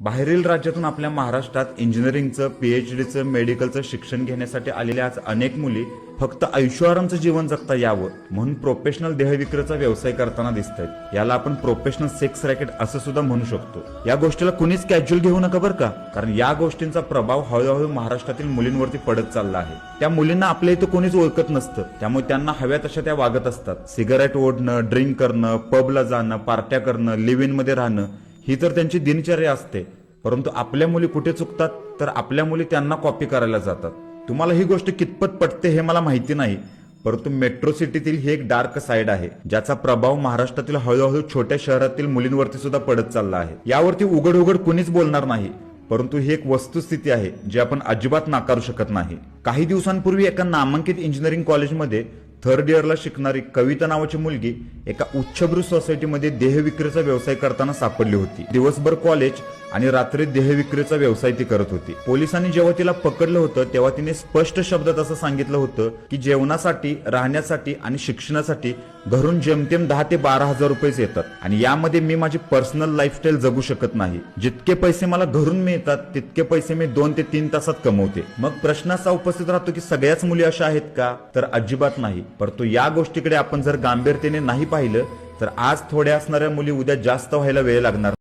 बाहेरील राज्यातून आपल्या महाराष्ट्रात इंजिनिअरिंगचं पीएचडीचं मेडिकलचं शिक्षण घेण्यासाठी आलेल्या आज अनेक मुली फक्त ऐशोआरामचं जीवन जगता यावं म्हणून प्रोफेशनल देहविक्रीचा व्यवसाय करताना दिसत आहेत याला आपण प्रोफेशनल सेक्स रॅकेट असं सुद्धा म्हणू शकतो. या गोष्टीला कुणीच कॅज्युअल घेऊ नका बरं का? कारण या गोष्टींचा प्रभाव हळूहळू महाराष्ट्रातील मुलींवरती पडत चालला आहे. त्या मुलींना आपल्या इथं कोणीच ओळखत नसतं. त्यामुळे त्यांना हव्या तशा त्या वागत असतात. सिगारेट ओढणं ड्रिंक करणं पबला जाणं पार्ट्या करणं लिव्ह इनमध्ये राहणं ही तर त्यांची दिनचर्या असते. परंतु आपल्या मुली कुठे चुकतात तर आपल्या मुली त्यांना कॉपी करायला जातात. तुम्हाला ही गोष्ट कितपत पटते हे मला माहिती नाही परंतु मेट्रो सिटीतील ही एक डार्क साइड आहे ज्याचा प्रभाव महाराष्ट्रातील हळूहळू छोट्या शहरातील मुलींवरती सुद्धा पडत चालला आहे. यावरती उघड उघड कुणीच बोलणार नाही परंतु ही एक वस्तुस्थिती आहे जी आपण अजिबात नाकारू शकत नाही. काही दिवसांपूर्वी एका नामांकित इंजिनिअरिंग कॉलेजमध्ये थर्ड इयरला शिकणारी कविता नावाची मुलगी एका उच्चभ्रू सोसायटीमध्ये देहविक्रीचा व्यवसाय करताना सापडली होती. दिवसभर कॉलेज आणि रात्री देहविक्रीचा व्यवसाय ती करत होती. पोलिसांनी जेव्हा तिला पकडलं होतं तेव्हा तिने स्पष्ट शब्दात असं सांगितलं होतं की जेवणासाठी राहण्यासाठी आणि शिक्षणासाठी घरून जेमतेम दहा ते बारा हजार रुपयेच येतात आणि यामध्ये मी माझी पर्सनल लाईफस्टाईल जगू शकत नाही. जितके पैसे मला घरून मिळतात तितके पैसे मी दोन ते तीन तासात कमवते. मग प्रश्न असा उपस्थित राहतो की सगळ्याच मुली अशा आहेत का? तर अजिबात नाही. परंतु या गोष्टीकडे आपण जर गांभीर्याने नाही पाहिलं तर आज थोड्या असणाऱ्या मुली उद्या जास्त व्हायला वेळ लागणार.